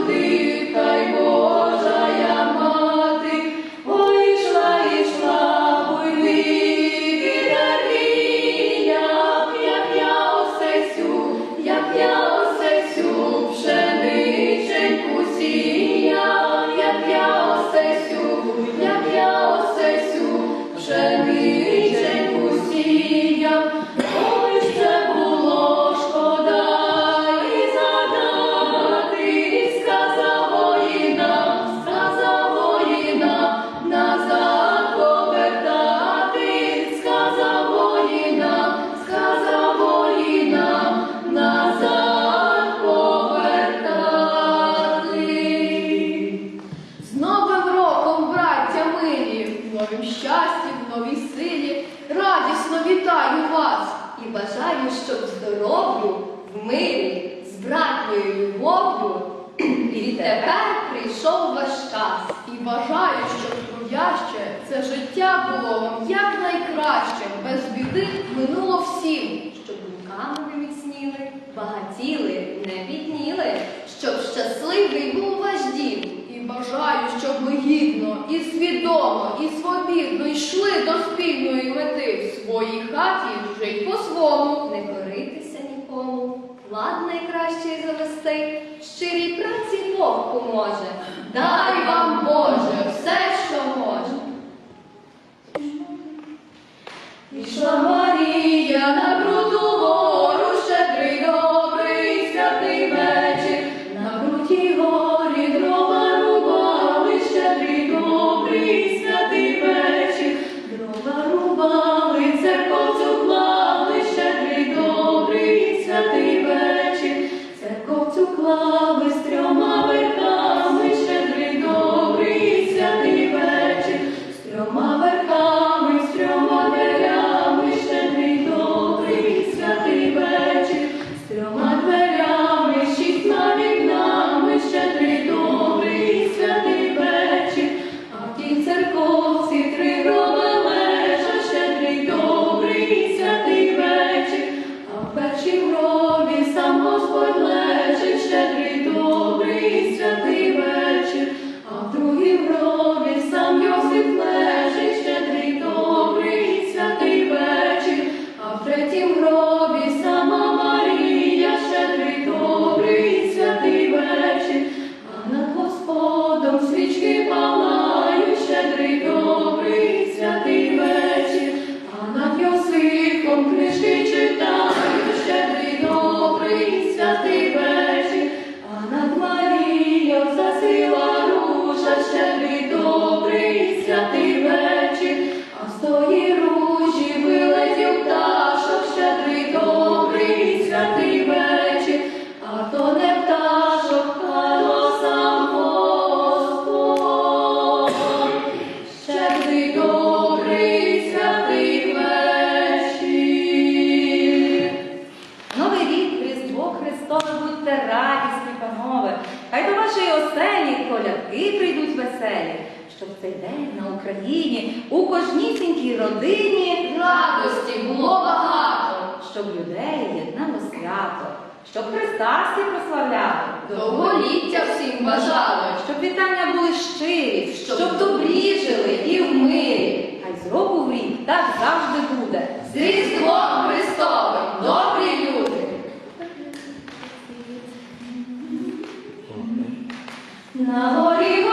thee. Щоб здоров'ю, в мирі, з братною любов'ю. І відтепер прийшов ваш час. І бажаю, щоб трудяще це життя було вам якнайкраще, без біди минуло всім. щоб думками ви міцніли, багатіли, не бідніли, щоб щасливий був ваш дім. І бажаю, щоб ми гідно, і свідомо, і свобідно йшли до спільної мети в своїй хаті жить по-свому. Бог поможе. Дай вам Боже коляки прийдуть веселі, щоб в цей день на Україні у кожнісінькій родині Радості було багато, щоб людей єднало свято, щоб Христа всі прославляли, довголіття всім бажали, щоб вітання були щирі, щоб добрі жили і в мирі. Хай з року в рік так завжди буде. З Різдвом На горі